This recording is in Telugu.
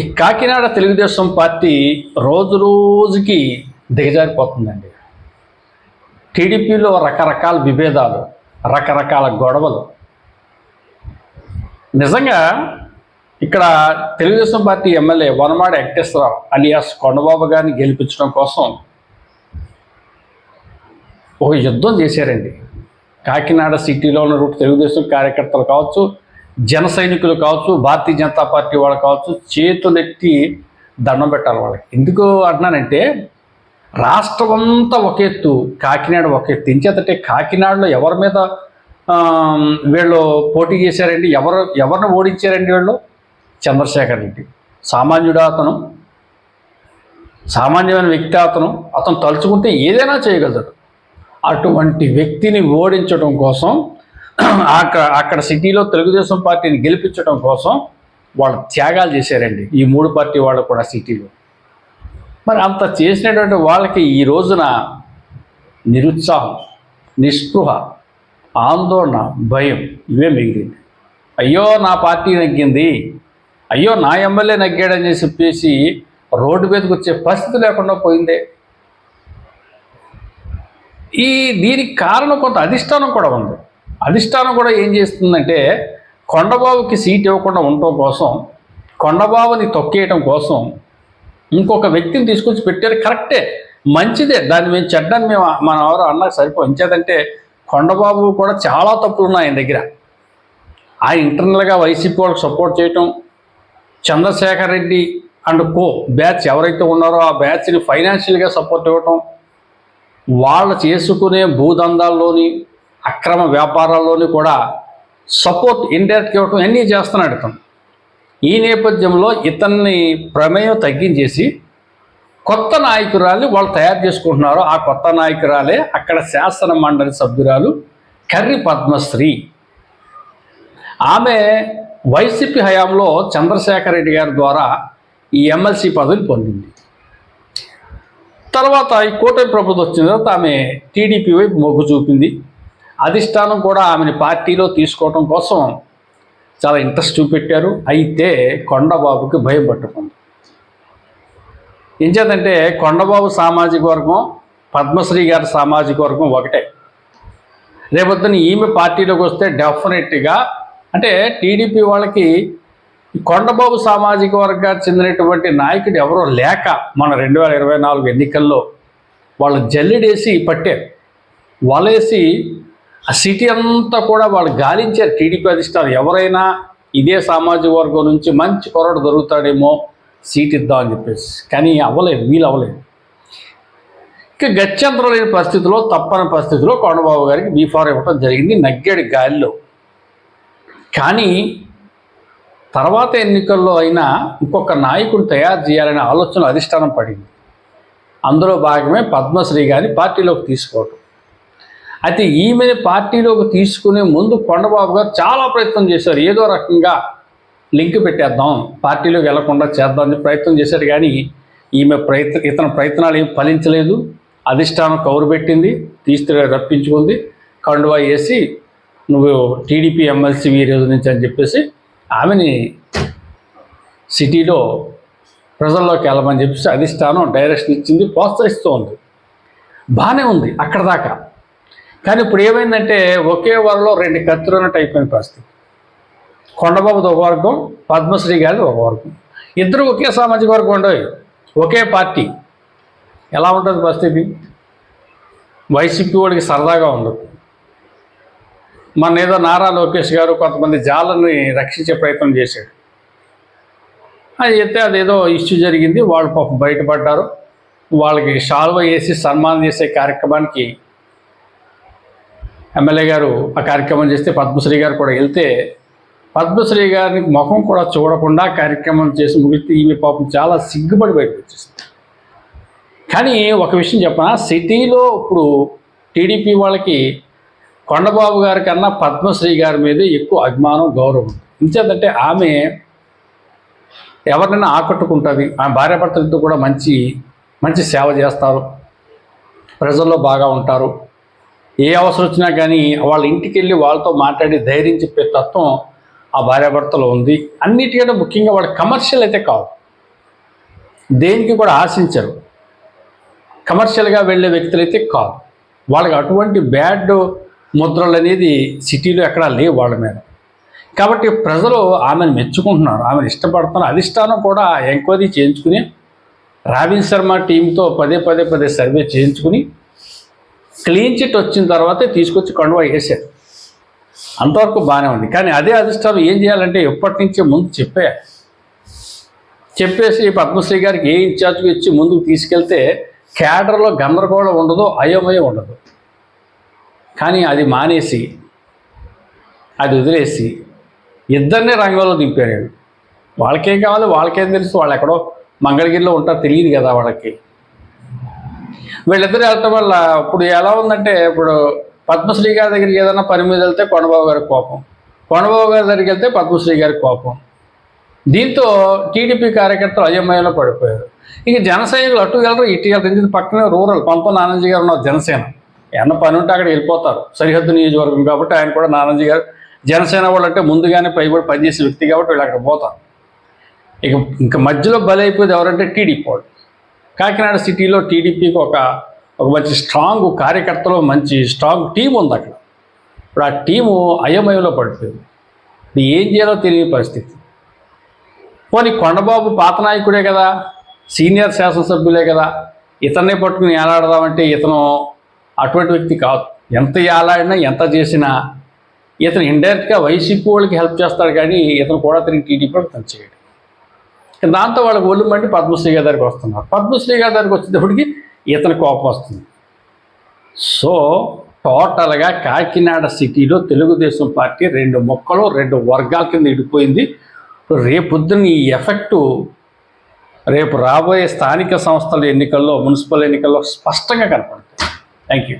ఈ కాకినాడ తెలుగుదేశం పార్టీ రోజు రోజుకి దిగజారిపోతుందండి. టీడీపీలో రకరకాల విభేదాలు రకరకాల గొడవలు. నిజంగా ఇక్కడ Telugu Desam party MLA Vanamada Venkateswara Rao alias Kondababu గారిని గెలిపించడం కోసం ఒక యుద్ధం చేశారండి. కాకినాడ సిటీలో ఉన్న తెలుగుదేశం కార్యకర్తలు కావచ్చు జన సైనికులు కావచ్చు భారతీయ జనతా పార్టీ వాళ్ళు కావచ్చు చేతులెత్తి దండం పెట్టాలి వాళ్ళకి. ఎందుకు అంటున్నానంటే రాష్ట్రం అంతా ఒక ఎత్తు కాకినాడ ఒక ఎత్తు. ఇంచేతంటే కాకినాడలో ఎవరి మీద వీళ్ళు పోటీ చేశారండి ఎవరు ఎవరిని ఓడించారండి వీళ్ళు? చంద్రశేఖర్ రెడ్డి. సామాన్యుడు అతను సామాన్యమైన వ్యక్తి అతను అతను తలుచుకుంటే ఏదైనా చేయగలుగుతాడు. అటువంటి వ్యక్తిని ఓడించడం కోసం అక్కడ అక్కడ సిటీలో తెలుగుదేశం పార్టీని గెలిపించడం కోసం వాళ్ళు త్యాగాలు చేశారండి. ఈ మూడు పార్టీ వాళ్ళు కూడా సిటీలో. మరి అంత చేసినటువంటి వాళ్ళకి ఈ రోజున నిరుత్సాహం నిస్పృహ ఆందోళన భయం ఇవే మిగిలింది. అయ్యో నా పార్టీ నగ్గింది. అయ్యో నా ఎమ్మెల్యే నగ్గాడని చెప్పేసి రోడ్డు మీదకి వచ్చే పరిస్థితి లేకుండా పోయిందే. ఈ దీనికి కారణం కొంత అధిష్టానం కూడా ఉంది. అధిష్టానం కూడా ఏం చేస్తుందంటే కొండబాబుకి సీట్ ఇవ్వకుండా ఉండటం కోసం కొండబాబుని తొక్కేయటం కోసం ఇంకొక వ్యక్తిని తీసుకొచ్చి పెట్టారు. కరెక్టే. మంచిదే. దాన్ని మేము చెడ్డని మేము మనం ఎవరో అన్నకు సరిపోయించేదంటే కొండబాబు కూడా చాలా తప్పులు ఉన్నాయి ఆయన దగ్గర. ఆ ఇంటర్నల్గా వైసీపీ వాళ్ళకి సపోర్ట్ చేయటం Chandrasekhar Reddy and co batch ఎవరైతే ఉన్నారో ఆ బ్యాచ్ని ఫైనాన్షియల్గా సపోర్ట్ ఇవ్వటం వాళ్ళు చేసుకునే భూదందాల్లోని అక్రమ వ్యాపారాల్లోని కూడా సపోర్ట్ ఇండైరెక్ట్గా ఇవ్వటం అన్నీ చేస్తున్నాడు ఇతను. ఈ నేపథ్యంలో ఇతన్ని ప్రమేయం తగ్గించేసి కొత్త నాయకురాలు వాళ్ళు తయారు చేసుకుంటున్నారు. ఆ కొత్త నాయకురాలే అక్కడ శాసన మండలి సభ్యురాలు కర్రి పద్మశ్రీ. ఆమె వైసీపీ హయాంలో చంద్రశేఖర్ రెడ్డి గారి ద్వారా ఈ ఎమ్మెల్సీ పదవిని పొందింది. తర్వాత ఈ కూటమి ప్రభుత్వం వచ్చిన తర్వాత ఆమె టీడీపీ వైపు మొగ్గు చూపింది. అధిష్టానం కూడా ఆమెని పార్టీలో తీసుకోవడం కోసం చాలా ఇంట్రెస్ట్ చూపెట్టారు. అయితే కొండబాబుకి భయం పట్టుకుంది. ఏం చేద్దంటే కొండబాబు సామాజిక వర్గం పద్మశ్రీ గారి సామాజిక వర్గం ఒకటే. రేపొద్దున ఈమె పార్టీలోకి వస్తే డెఫినెట్గా అంటే టీడీపీ వాళ్ళకి కొండబాబు సామాజిక వర్గానికి చెందినటువంటి నాయకుడు ఎవరో లేక మన రెండు వేల ఇరవై నాలుగు ఎన్నికల్లో వాళ్ళు జల్లెడేసి పట్టారు. వలేసి ఆ సిటీ అంతా కూడా వాళ్ళు గాలించారు. టీడీపీ అధిష్టానం ఎవరైనా ఇదే సామాజిక వర్గం నుంచి మంచి కొరడు దొరుకుతాడేమో సీట్ ఇద్దామని చెప్పేసి. కానీ అవ్వలేదు వీలు అవ్వలేదు. ఇక గత్యంతరం లేని పరిస్థితిలో తప్పని పరిస్థితిలో కొండబాబు గారికి బీఫార్ ఇవ్వడం జరిగింది నగ్గాడు గాలిలో. కానీ తర్వాత ఎన్నికల్లో అయినా ఇంకొక నాయకుడు తయారు చేయాలనే ఆలోచన అధిష్టానం పడింది. అందులో భాగమే పద్మశ్రీ గారిని పార్టీలోకి తీసుకోవటం. అయితే ఈమెను పార్టీలోకి తీసుకునే ముందు కొండబాబు గారు చాలా ప్రయత్నం చేశారు. ఏదో రకంగా లింక్ పెట్టేద్దాం పార్టీలోకి వెళ్ళకుండా చేద్దామని ప్రయత్నం చేశారు కానీ ఈమె ప్రయత్న ఇతని ప్రయత్నాలు ఏం ఫలించలేదు. అధిష్టానం కౌరు పెట్టింది తీస్తే రప్పించుకుంది. కండువా వేసి నువ్వు టీడీపీ ఎమ్మెల్సీ ఈ రోజు నుంచి అని చెప్పేసి ఆమెని సిటీలో ప్రజల్లోకి వెళ్ళమని చెప్పేసి అధిష్టానం డైరెక్షన్ ఇచ్చింది ప్రోత్సహిస్తూ ఉంది. బాగానే ఉంది అక్కడ దాకా. కానీ ఇప్పుడు ఏమైందంటే ఒకే వరలో రెండు కత్తులు ఉన్నట్టు అయిపోయిన పరిస్థితి. కొండబాబుది ఒక వర్గం పద్మశ్రీ గారిది ఒక వర్గం. ఇద్దరు ఒకే సామాజిక వర్గం ఉండవు. ఒకే పార్టీ. ఎలా ఉంటుంది పరిస్థితి? వైసీపీ వాడికి సరదాగా ఉండదు. మన ఏదో నారా లోకేష్ గారు కొంతమంది జాలని రక్షించే ప్రయత్నం చేశాడు. అది అయితే అదేదో ఇష్యూ జరిగింది. వాళ్ళు పాపం బయటపడ్డారు. వాళ్ళకి షాల్వ వేసి సన్మానం చేసే కార్యక్రమానికి ఎమ్మెల్యే గారు ఆ కార్యక్రమం చేస్తే పద్మశ్రీ గారు కూడా వెళ్తే పద్మశ్రీ గారిని ముఖం కూడా చూడకుండా కార్యక్రమం చేసి ముగిస్తే ఈమె పాపం చాలా సిగ్గుపడి బయటకు వచ్చేసింది. కానీ ఒక విషయం చెప్పనా? సిటీలో ఇప్పుడు టీడీపీ వాళ్ళకి కొండబాబు గారి కన్నా పద్మశ్రీ గారి మీద ఎక్కువ అభిమానం గౌరవం ఇంచేదంటే ఆమె ఎవరినైనా ఆకట్టుకుంటుంది. ఆమె భార్యాభర్తలతో కూడా మంచి మంచి సేవ చేస్తారు. ప్రజల్లో బాగా ఉంటారు. ఏ అవసరం వచ్చినా కానీ వాళ్ళ ఇంటికి వెళ్ళి వాళ్ళతో మాట్లాడి ధైర్యం చెప్పే తత్వం ఆ భార్యాభర్తలో ఉంది. అన్నిటికంటే ముఖ్యంగా వాడు కమర్షియల్ అయితే కావు దేనికి కూడా ఆశించరు. కమర్షియల్గా వెళ్ళే వ్యక్తులైతే కాదు. వాళ్ళకి అటువంటి బ్యాడ్ ముద్రలు అనేది సిటీలో ఎక్కడా లేవు వాళ్ళ మీద. కాబట్టి ప్రజలు ఆమెను మెచ్చుకుంటున్నారు. ఆమెను ఇష్టపడుతున్నారు. అధిష్టానం కూడా ఎంక్వైరీ చేయించుకుని రావిన్ శర్మ టీంతో పదే పదే పదే సర్వే చేయించుకుని క్లీన్ చిట్ వచ్చిన తర్వాతే తీసుకొచ్చి కండువా వేసారు అంతవరకు బాగానే ఉంది. కానీ అదే అధిష్టానం ఏం చేయాలంటే ఎప్పటి నుంచే ముందు చెప్పే. చెప్పేసి పద్మశ్రీ గారికి ఏ ఇన్ఛార్జ్కి ఇచ్చి ముందుకు తీసుకెళ్తే క్యాడర్లో గందరగోళం ఉండదు అయోమయం ఉండదు. కానీ అది మానేసి అది వదిలేసి ఇద్దరినే రంగంలో దింపారు. వాళ్ళకేం కావాలి వాళ్ళకేం తెలుసు వాళ్ళు ఎక్కడో మంగళగిరిలో ఉంటారు తెలియదు కదా వాళ్ళకి. వీళ్ళిద్దరు వెళ్ళటం వల్ల ఇప్పుడు ఎలా ఉందంటే ఇప్పుడు పద్మశ్రీ గారి దగ్గరికి ఏదైనా పని మీద వెళ్తే కొండబాబు గారికి కోపం. కొండబాబు గారి దగ్గరికి వెళ్తే పద్మశ్రీ గారికి కోపం. దీంతో టీడీపీ కార్యకర్తలు అయోమయంలో పడిపోయారు. ఇక జనసైనికులు అటు వెళ్ళరు ఇటు వెళ్ళరు పక్కనే రూరల్ పంప నానాజీ గారు ఉన్న జనసేన. ఏమన్నా పని ఉంటే అక్కడ వెళ్ళిపోతారు. సరిహద్దు నియోజకవర్గం కాబట్టి ఆయన కూడా నానాజీ గారు. జనసేన వాళ్ళు అంటే ముందుగానే పైబడి పనిచేసే వ్యక్తి కాబట్టి వీళ్ళు అక్కడ పోతారు. ఇక ఇంకా మధ్యలో బలైపోయేది ఎవరంటే టీడీపీ వాళ్ళు. కాకినాడ సిటీలో టీడీపీకి ఒక ఒక మంచి స్ట్రాంగ్ కార్యకర్తలు మంచి స్ట్రాంగ్ టీం ఉంది అక్కడ. ఇప్పుడు ఆ టీము అయోమయంలో పడిపోయింది. ఇది ఏం చేయాలో తెలియని పరిస్థితి. పోనీ కొండబాబు పాత నాయకుడే కదా సీనియర్ శాసనసభ్యులే కదా ఇతన్నే పట్టుకుని ఏలాడదామంటే ఇతను అటువంటి వ్యక్తి కాదు. ఎంత ఏలాడినా ఎంత చేసినా ఇతను ఇండైరెక్ట్గా వైసీపీ వాళ్ళకి హెల్ప్ చేస్తాడు కానీ ఇతను కూడా తిరిగి టీడీపీ వాళ్ళకి తను చేయడు దాంతో వాళ్ళకి ఒళ్ళు మండి పద్మశ్రీ గారి దగ్గరికి వస్తున్నారు. పద్మశ్రీ గారి దగ్గరికి వచ్చేటప్పటికి ఇతని కోపం వస్తుంది. సో టోటల్గా కాకినాడ సిటీలో తెలుగుదేశం పార్టీ రెండు మొక్కలు రెండు వర్గాల కింద ఇడిపోయింది. రేపొద్దున ఈ ఎఫెక్టు రేపు రాబోయే స్థానిక సంస్థల ఎన్నికల్లో మున్సిపల్ ఎన్నికల్లో స్పష్టంగా కనపడుతుంది. Thank you